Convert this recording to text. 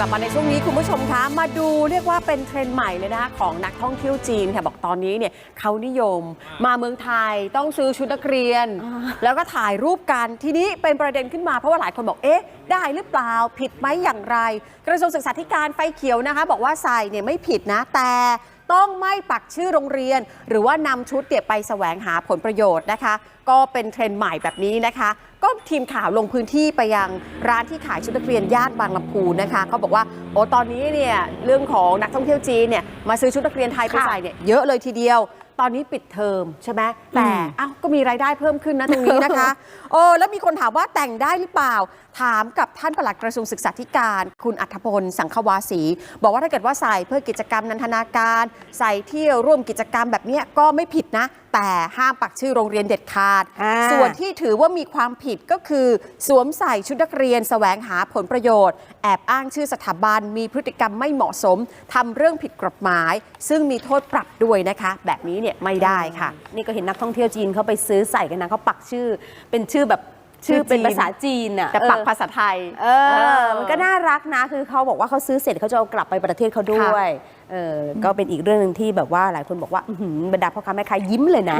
กลับมาในช่วงนี้คุณผู้ชมคะ มาดูเรียกว่าเป็นเทรนด์ใหม่เลยนะคะของนักท่องเที่ยวจีนค่ะบอกตอนนี้เนี่ยเขานิยมมาเมืองไทยต้องซื้อชุดนักเรียน แล้วก็ถ่ายรูปกันทีนี้เป็นประเด็นขึ้นมาเพราะว่าหลายคนบอกเอ๊ะ ได้หรือเปล่าผิดไหมอย่างไร กระทรวงศึกษาธิการไฟเขียวนะคะ บอกว่าใส่เนี่ยไม่ผิดนะแต่ ต้องไม่ปักชื่อโรงเรียน หรือว่านำชุดเนี่ยไปแสวงหาผลประโยชน์นะคะ ก็เป็นเทรนด์ใหม่แบบนี้นะคะ ก็ทีมข่าวลงพื้นที่ไปยังร้านที่ขายชุดนักเรียนย่านบางลำพูนะคะเขาบอกว่าโอ้ตอนนี้เนี่ยเรื่องของนักท่องเที่ยวจีนเนี่ยมาซื้อชุดนักเรียนไทยไปค่ะใส่เนี่ยเยอะเลยทีเดียวตอนนี้ปิดเทอมใช่ไหมแต่อ้าวก็มีรายได้เพิ่มขึ้นนะตรงนี้นะคะ โอ้แล้วมีคนถามว่าแต่งได้หรือเปล่า ถามกับท่านปลัดกระทรวงศึกษาธิการ คุณอัธพล สังควาสี บอกว่าถ้าเกิดว่าใส่เพื่อกิจกรรมนันทนาการ ใส่เที่ยวร่วมกิจกรรมแบบเนี้ยก็ไม่ผิดนะ แต่ห้ามปักชื่อโรงเรียนเด็ดขาดอ่าส่วนที่ถือว่ามีความผิดก็คือ สวมใส่ชุดนักเรียนแสวงหาผลประโยชน์ แอบอ้างชื่อสถาบันมีพฤติกรรมไม่เหมาะสมทำเรื่องผิดกฎหมาย ซึ่งมีโทษปรับด้วยนะคะ แบบนี้เนี่ยไม่ได้ค่ะ นี่ก็เห็นนักท่องเที่ยวจีนเขาไปซื้อใส่กันนะเขาปักชื่อเป็นชื่อแบบ ชื่อชื่อจีนเป็นภาษาจีนอะแต่ปักเออภาษาไทย เออ มันก็น่ารักนะ คือเขาบอกว่าเขาซื้อเสร็จเขาจะเอากลับไปประเทศเขาด้วย เออ ก็เป็นอีกเรื่องหนึ่งที่แบบว่าหลายคนบอกว่าอื้อหือบรรดาพ่อค้าแม่ค้ายิ้มเลยนะ